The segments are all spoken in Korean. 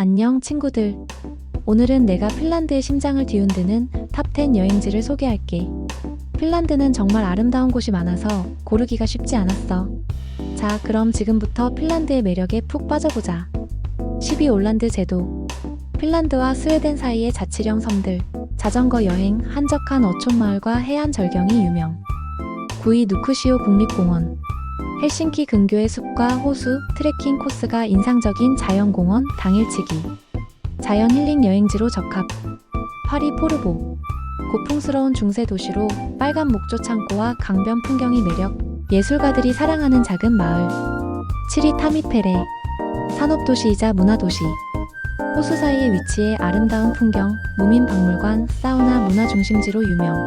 안녕 친구들. 오늘은 내가 핀란드의 심장을 뒤흔드는 탑10 여행지를 소개할게. 핀란드는 정말 아름다운 곳이 많아서 고르기가 쉽지 않았어. 자, 그럼 지금부터 핀란드의 매력에 푹 빠져보자. 12 올란드 제도. 핀란드와 스웨덴 사이의 자치령 섬들, 자전거 여행, 한적한 어촌 마을과 해안 절경이 유명. 9위 누쿠시오 국립공원. 헬싱키 근교의 숲과 호수, 트레킹 코스가 인상적인 자연공원 당일치기. 자연 힐링 여행지로 적합. 파리 포르보. 고풍스러운 중세 도시로 빨간 목조 창고와 강변 풍경이 매력. 예술가들이 사랑하는 작은 마을. 7위 타미페레. 산업도시이자 문화도시. 호수 사이에 위치해 아름다운 풍경, 무민 박물관, 사우나 문화 중심지로 유명.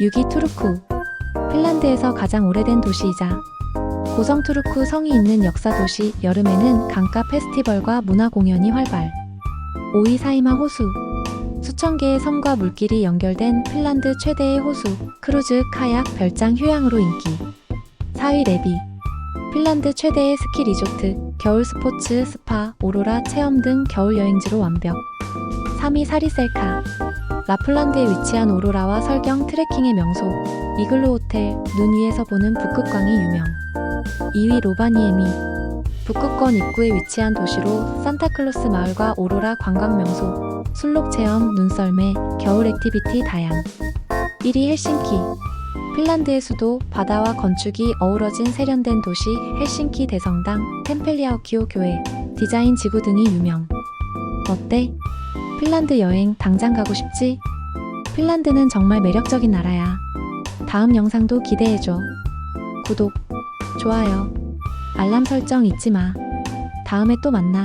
6위 투르쿠. 핀란드에서 가장 오래된 도시이자 고성 투르쿠 성이 있는 역사 도시 여름에는 강가 페스티벌과 문화 공연이 활발. 5위 사이마 호수. 수천 개의 섬과 물길이 연결된 핀란드 최대의 호수, 크루즈, 카약, 별장 휴양으로 인기. 4위 레비. 핀란드 최대의 스키 리조트, 겨울 스포츠, 스파, 오로라 체험 등 겨울 여행지로 완벽. 3위 사리셀카. 라플란드에 위치한 오로라와 설경 트레킹의 명소, 이글루 호텔, 눈 위에서 보는 북극광이 유명. 2위 로바니에미. 북극권 입구에 위치한 도시로 산타클로스 마을과 오로라 관광 명소, 술록 체험, 눈썰매, 겨울 액티비티 다양. 1위 헬싱키. 핀란드의 수도, 바다와 건축이 어우러진 세련된 도시 헬싱키 대성당, 템펠리아우키오 교회, 디자인 지구 등이 유명. 어때? 핀란드 여행 당장 가고 싶지? 핀란드는 정말 매력적인 나라야. 다음 영상도 기대해줘. 구독, 좋아요, 알람 설정 잊지 마. 다음에 또 만나.